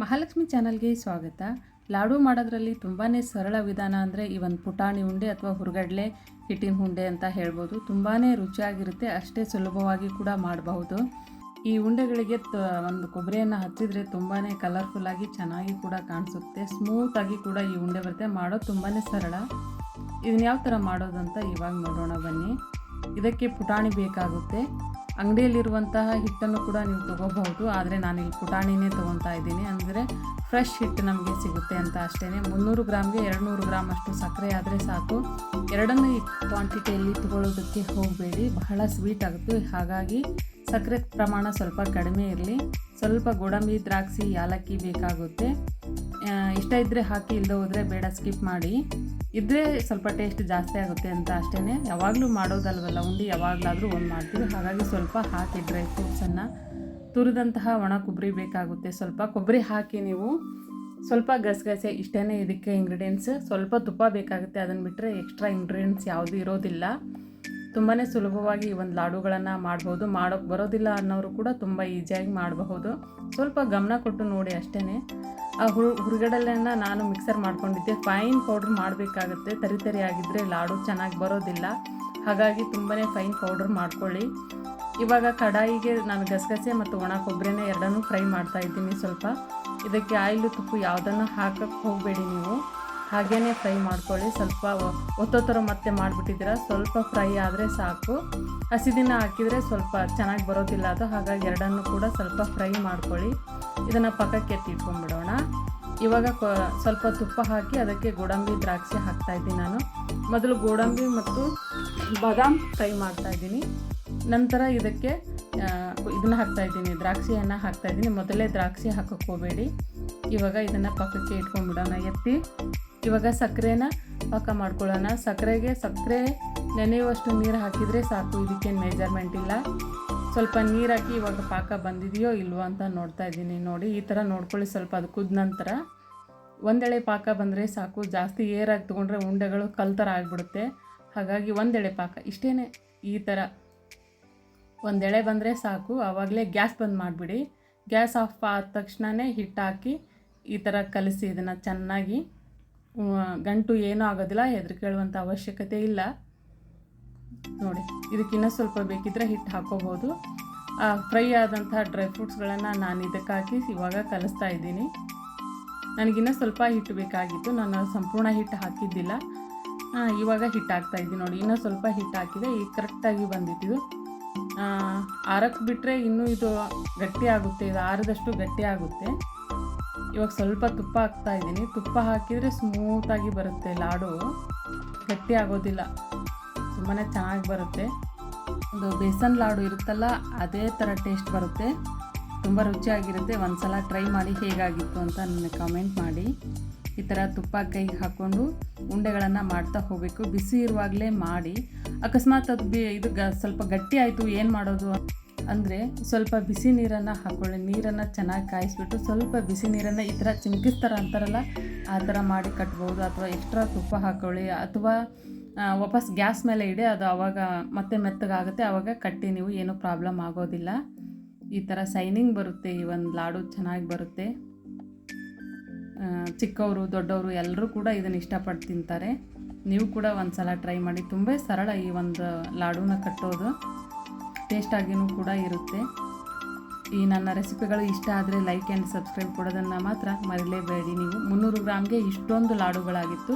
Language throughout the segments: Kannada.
ಮಹಾಲಕ್ಷ್ಮಿ ಚಾನಲ್ಗೆ ಸ್ವಾಗತ. ಲಾಡು ಮಾಡೋದ್ರಲ್ಲಿ ತುಂಬಾ ಸರಳ ವಿಧಾನ ಅಂದರೆ ಈ ಒಂದು ಪುಟಾಣಿ ಉಂಡೆ ಅಥವಾ ಹುರ್ಗಡ್ಲೆ, ಹಿಟ್ಟಿನ ಉಂಡೆ ಅಂತ ಹೇಳ್ಬೋದು. ತುಂಬಾ ರುಚಿಯಾಗಿರುತ್ತೆ, ಅಷ್ಟೇ ಸುಲಭವಾಗಿ ಕೂಡ ಮಾಡಬಹುದು. ಈ ಉಂಡೆಗಳಿಗೆ ಒಂದು ಕೊಬ್ಬರಿಯನ್ನು ಹಚ್ಚಿದರೆ ತುಂಬಾ ಕಲರ್ಫುಲ್ಲಾಗಿ ಚೆನ್ನಾಗಿ ಕೂಡ ಕಾಣಿಸುತ್ತೆ. ಸ್ಮೂತಾಗಿ ಕೂಡ ಈ ಉಂಡೆ ಬರುತ್ತೆ. ಮಾಡೋದು ತುಂಬಾ ಸರಳ. ಇದನ್ನ ಯಾವ ಥರ ಮಾಡೋದಂತ ಇವಾಗ ನೋಡೋಣ ಬನ್ನಿ. ಇದಕ್ಕೆ ಪುಟಾಣಿ ಬೇಕಾಗುತ್ತೆ. ಅಂಗಡಿಯಲ್ಲಿರುವಂತಹ ಹಿಟ್ಟನ್ನು ಕೂಡ ನೀವು ತೊಗೋಬಹುದು. ಆದರೆ ನಾನು ಇಲ್ಲಿ ಪುಟಾಣಿನೇ ತೊಗೊತಾ ಇದ್ದೀನಿ. ಅಂದರೆ ಫ್ರೆಶ್ ಹಿಟ್ಟು ನಮಗೆ ಸಿಗುತ್ತೆ ಅಂತ ಅಷ್ಟೇ ಮುನ್ನೂರು ಗ್ರಾಮ್ಗೆ ಎರಡು ನೂರು ಗ್ರಾಮ್ ಅಷ್ಟು ಸಕ್ಕರೆ ಆದರೆ ಸಾಕು. ಎರಡನ್ನೂ ಕ್ವಾಂಟಿಟಿಯಲ್ಲಿ ತಗೊಳ್ಳೋದಕ್ಕೆ ಹೋಗಬೇಡಿ. ಬಹಳ ಸ್ವೀಟ್ ಆಗುತ್ತೆ. ಹಾಗಾಗಿ ಸಕ್ಕರೆ ಪ್ರಮಾಣ ಸ್ವಲ್ಪ ಕಡಿಮೆ ಇರಲಿ. ಸ್ವಲ್ಪ ಗೋಡಂಬಿ, ದ್ರಾಕ್ಷಿ, ಯಾಲಕ್ಕಿ ಬೇಕಾಗುತ್ತೆ. ಇಷ್ಟ ಇದ್ದರೆ ಹಾಕಿ ಇಲ್ಲದೆ ಹೋದರೆ ಬೇಡ ಸ್ಕಿಪ್ ಮಾಡಿ. ಇದ್ದರೆ ಸ್ವಲ್ಪ ಟೇಸ್ಟ್ ಜಾಸ್ತಿ ಆಗುತ್ತೆ ಅಂತ ಅಷ್ಟೇ ಯಾವಾಗಲೂ ಮಾಡೋದಲ್ವಲ್ಲ ಉಂಡಿ, ಯಾವಾಗಲಾದರೂ ಒಂದು ಮಾಡ್ತೀವಿ. ಹಾಗಾಗಿ ಸ್ವಲ್ಪ ಹಾಕಿ ಡ್ರೈ ಫ್ರೂಟ್ಸನ್ನು ತುರಿದಂತಹ ಒಣ ಕೊಬ್ಬರಿ ಬೇಕಾಗುತ್ತೆ. ಸ್ವಲ್ಪ ಕೊಬ್ಬರಿ ಹಾಕಿ ನೀವು ಸ್ವಲ್ಪ ಗಸಗಸೆ ಇಷ್ಟೇ ಇದಕ್ಕೆ ಇಂಗ್ರೀಡಿಯೆಂಟ್ಸ್ ಸ್ವಲ್ಪ ತುಪ್ಪ ಬೇಕಾಗುತ್ತೆ. ಅದನ್ನು ಬಿಟ್ಟರೆ ಎಕ್ಸ್ಟ್ರಾ ಇಂಗ್ರೀಡಿಯೆಂಟ್ಸ್ ಯಾವುದೂ ಇರೋದಿಲ್ಲ. ತುಂಬಾ ಸುಲಭವಾಗಿ ಈ ಒಂದು ಲಾಡುಗಳನ್ನು ಮಾಡ್ಬೋದು. ಮಾಡೋಕ್ಕೆ ಬರೋದಿಲ್ಲ ಅನ್ನೋರು ಕೂಡ ತುಂಬ ಈಸಿಯಾಗಿ ಮಾಡಬಹುದು. ಸ್ವಲ್ಪ ಗಮನ ಕೊಟ್ಟು ನೋಡಿ ಅಷ್ಟೇ ಆ ಹುರು, ಹುರುಗಡಲೆಯನ್ನು ನಾನು ಮಿಕ್ಸರ್ ಮಾಡ್ಕೊಂಡಿದ್ದೆ. ಫೈನ್ ಪೌಡ್ರ್ ಮಾಡಬೇಕಾಗುತ್ತೆ. ತರಿ ತರಿ ಆಗಿದ್ದರೆ ಲಾಡು ಚೆನ್ನಾಗಿ ಬರೋದಿಲ್ಲ. ಹಾಗಾಗಿ ತುಂಬಾ ಫೈನ್ ಪೌಡ್ರ್ ಮಾಡ್ಕೊಳ್ಳಿ. ಇವಾಗ ಕಡಾಯಿಗೆ ನಾನು ಗಸಗಸೆ ಮತ್ತು ಒಣ ಕೊಬ್ಬರಿನ ಎರಡನ್ನೂ ಫ್ರೈ ಮಾಡ್ತಾ ಇದ್ದೀನಿ ಸ್ವಲ್ಪ. ಇದಕ್ಕೆ ಆಯಿಲು ತುಪ್ಪು ಯಾವುದನ್ನು ಹಾಕಕ್ಕೆ ಹೋಗಬೇಡಿ ನೀವು. ಹಾಗೇ ಫ್ರೈ ಮಾಡ್ಕೊಳ್ಳಿ. ಸ್ವಲ್ಪ ಒತ್ತೊತ್ತರ ಮತ್ತೆ ಮಾಡಿಬಿಟ್ಟಿದ್ದೀರ. ಸ್ವಲ್ಪ ಫ್ರೈ ಆದರೆ ಸಾಕು. ಹಸಿದಿನ ಹಾಕಿದರೆ ಸ್ವಲ್ಪ ಚೆನ್ನಾಗಿ ಬರೋದಿಲ್ಲ ಅದು. ಹಾಗಾಗಿ ಎರಡನ್ನು ಕೂಡ ಸ್ವಲ್ಪ ಫ್ರೈ ಮಾಡ್ಕೊಳ್ಳಿ. ಇದನ್ನು ಪಕ್ಕಕ್ಕೆ ಇಟ್ಕೊಂಡ್ಬಿಡೋಣ ಇವಾಗ ಸ್ವಲ್ಪ ತುಪ್ಪ ಹಾಕಿ ಅದಕ್ಕೆ ಗೋಡಂಬಿ ದ್ರಾಕ್ಷಿ ಹಾಕ್ತಾಯಿದ್ದೀನಿ ನಾನು. ಮೊದಲು ಗೋಡಂಬಿ ಮತ್ತು ಬಾದಾಮ್ ಫ್ರೈ ಮಾಡ್ತಾಯಿದ್ದೀನಿ ನಂತರ ಇದಕ್ಕೆ ಇದನ್ನು ಹಾಕ್ತಾಯಿದ್ದೀನಿ ದ್ರಾಕ್ಷಿಯನ್ನು ಹಾಕ್ತಾಯಿದ್ದೀನಿ ಮೊದಲೇ ದ್ರಾಕ್ಷಿ ಹಾಕಕ್ಕೆ ಹೋಗಬೇಡಿ. ಇವಾಗ ಇದನ್ನು ಪಕ್ಕಕ್ಕೆ ಇಟ್ಕೊಂಡ್ಬಿಡೋಣ. ಎತ್ತಿ. ಇವಾಗ ಸಕ್ಕರೆನ ಪಾಕ ಮಾಡ್ಕೊಳ್ಳೋಣ. ಸಕ್ಕರೆಗೆ ಸಕ್ಕರೆ ನೆನೆಯುವಷ್ಟು ನೀರು ಹಾಕಿದರೆ ಸಾಕು. ಇದಕ್ಕೇನು ಮೆಜರ್ಮೆಂಟ್ ಇಲ್ಲ. ಸ್ವಲ್ಪ ನೀರು ಹಾಕಿ ಇವಾಗ ಪಾಕ ಬಂದಿದೆಯೋ ಇಲ್ವೋ ಅಂತ ನೋಡ್ತಾ ಇದ್ದೀನಿ. ನೋಡಿ, ಈ ಥರ ನೋಡ್ಕೊಳ್ಳಿ. ಸ್ವಲ್ಪ ಅದು ಕುದ ನಂತರ ಒಂದೆಳೆ ಪಾಕ ಬಂದರೆ ಸಾಕು. ಜಾಸ್ತಿ ಏರಾಗಿ ತೊಗೊಂಡ್ರೆ ಉಂಡೆಗಳು ಕಲ್ ಥರ ಆಗಿಬಿಡುತ್ತೆ. ಹಾಗಾಗಿ ಒಂದೆಳೆ ಪಾಕ. ಇಷ್ಟೇ ಈ ಥರ ಒಂದೆಳೆ ಬಂದರೆ ಸಾಕು. ಆವಾಗಲೇ ಗ್ಯಾಸ್ ಬಂದ್ ಮಾಡಿಬಿಡಿ. ಗ್ಯಾಸ್ ಆಫ್ ಆದ ತಕ್ಷಣವೇ ಹಿಟ್ಟು ಹಾಕಿ ಈ ಥರ ಕಲಸಿ ಇದನ್ನು ಚೆನ್ನಾಗಿ ಗಂಟು ಏನೂ ಆಗೋದಿಲ್ಲ, ಹೆದರಿಕೊಳ್ಳುವಂಥ ಅವಶ್ಯಕತೆ ಇಲ್ಲ. ನೋಡಿ ಇದಕ್ಕಿನ್ನ ಸ್ವಲ್ಪ ಬೇಕಿದ್ರೆ ಹಿಟ್ಟು ಹಾಕೋಬೋದು. ಫ್ರೈ ಆದಂಥ ಡ್ರೈ ಫ್ರೂಟ್ಸ್ಗಳನ್ನು ನಾನು ಇದಕ್ಕೆ ಹಾಕಿ ಇವಾಗ ಕಲಿಸ್ತಾ ಇದ್ದೀನಿ. ನನಗಿನ್ನೂ ಸ್ವಲ್ಪ ಹಿಟ್ಟು ಬೇಕಾಗಿತ್ತು, ನಾನು ಸಂಪೂರ್ಣ ಹಿಟ್ಟು ಹಾಕಿದ್ದಿಲ್ಲ. ಇವಾಗ ಹಿಟ್ಟು ಹಾಕ್ತಾ ಇದ್ದೀನಿ ನೋಡಿ, ಇನ್ನೂ ಸ್ವಲ್ಪ ಹಿಟ್ಟು ಹಾಕಿದೆ, ಈಗ ಕರೆಕ್ಟಾಗಿ ಬಂದಿದ್ದು. ಆರಕ್ಕೆ ಬಿಟ್ಟರೆ ಇನ್ನೂ ಇದು ಗಟ್ಟಿ ಆಗುತ್ತೆ, ಇದು ಆರದಷ್ಟು ಗಟ್ಟಿ ಆಗುತ್ತೆ. ಇವಾಗ ಸ್ವಲ್ಪ ತುಪ್ಪ ಹಾಕ್ತಾ ಇದ್ದೀನಿ. ತುಪ್ಪ ಹಾಕಿದರೆ ಸ್ಮೂತಾಗಿ ಬರುತ್ತೆ ಲಾಡು. ಗಟ್ಟಿ ಆಗೋದಿಲ್ಲ. ತುಂಬಾ ಚೆನ್ನಾಗಿ ಬರುತ್ತೆ. ಒಂದು ಬೇಸನ್ ಲಾಡು ಇರುತ್ತಲ್ಲ, ಅದೇ ಥರ ಟೇಸ್ಟ್ ಬರುತ್ತೆ. ತುಂಬ ರುಚಿಯಾಗಿರುತ್ತೆ. ಒಂದು ಸಲ ಟ್ರೈ ಮಾಡಿ ಹೇಗಾಗಿತ್ತು ಅಂತ ನನಗೆ ಕಮೆಂಟ್ ಮಾಡಿ. ಈ ಥರ ತುಪ್ಪ ಕೈಗೆ ಹಾಕ್ಕೊಂಡು ಉಂಡೆಗಳನ್ನು ಮಾಡ್ತಾ ಹೋಗಬೇಕು. ಬಿಸಿ ಇರುವಾಗಲೇ ಮಾಡಿ. ಅಕಸ್ಮಾತ್ ಅದು ಬಿ ಇದು ಗ ಸ್ವಲ್ಪ ಗಟ್ಟಿ ಆಯಿತು, ಏನು ಮಾಡೋದು ಅಂದರೆ ಸ್ವಲ್ಪ ಬಿಸಿ ನೀರನ್ನು ಹಾಕ್ಕೊಳ್ಳಿ ನೀರನ್ನು ಚೆನ್ನಾಗಿ ಕಾಯಿಸ್ಬಿಟ್ಟು ಸ್ವಲ್ಪ ಬಿಸಿ ನೀರನ್ನು ಈ ಥರ ಚಿಮ್ಕಿಸ್ತಾರ ಅಂತಾರಲ್ಲ, ಆ ಥರ ಮಾಡಿ ಕಟ್ಬೋದು. ಅಥವಾ ಎಕ್ಸ್ಟ್ರಾ ತುಪ್ಪ ಹಾಕ್ಕೊಳ್ಳಿ ಅಥವಾ ವಾಪಸ್ ಗ್ಯಾಸ್ ಮೇಲೆ ಇಡಿ, ಅದು ಆವಾಗ ಮತ್ತೆ ಮೆತ್ತಗಾಗುತ್ತೆ. ಆವಾಗ ಕಟ್ಟಿ ನೀವು ಏನೂ ಪ್ರಾಬ್ಲಮ್ ಆಗೋದಿಲ್ಲ. ಈ ಥರ ಸೈನಿಂಗ್ ಬರುತ್ತೆ. ಈ ಒಂದು ಲಾಡು ಚೆನ್ನಾಗಿ ಬರುತ್ತೆ. ಚಿಕ್ಕವರು, ದೊಡ್ಡವರು ಎಲ್ಲರೂ ಕೂಡ ಇದನ್ನು ಇಷ್ಟಪಟ್ಟು ತಿಂತಾರೆ. ನೀವು ಕೂಡ ಒಂದು ಸಲ ಟ್ರೈ ಮಾಡಿ. ತುಂಬ ಸರಳ ಈ ಒಂದು ಲಾಡೂನ ಕಟ್ಟೋದು. ಟೇಸ್ಟಾಗಿಯೂ ಕೂಡ ಇರುತ್ತೆ. ಈ ನನ್ನ ರೆಸಿಪಿಗಳು ಇಷ್ಟ ಆದರೆ ಲೈಕ್ ಆ್ಯಂಡ್ ಸಬ್ಸ್ಕ್ರೈಬ್ ಕೊಡೋದನ್ನು ಮಾತ್ರ ಮರಿಲೇಬೇಡಿ ನೀವು. ಮುನ್ನೂರು ಗ್ರಾಮ್ಗೆ ಇಷ್ಟೊಂದು ಲಾಡುಗಳಾಗಿತ್ತು.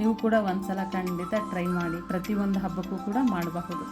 ನೀವು ಕೂಡ ಒಂದು ಸಲ ಖಂಡಿತ ಟ್ರೈ ಮಾಡಿ. ಪ್ರತಿಯೊಂದು ಹಬ್ಬಕ್ಕೂ ಕೂಡ ಮಾಡಬಹುದು.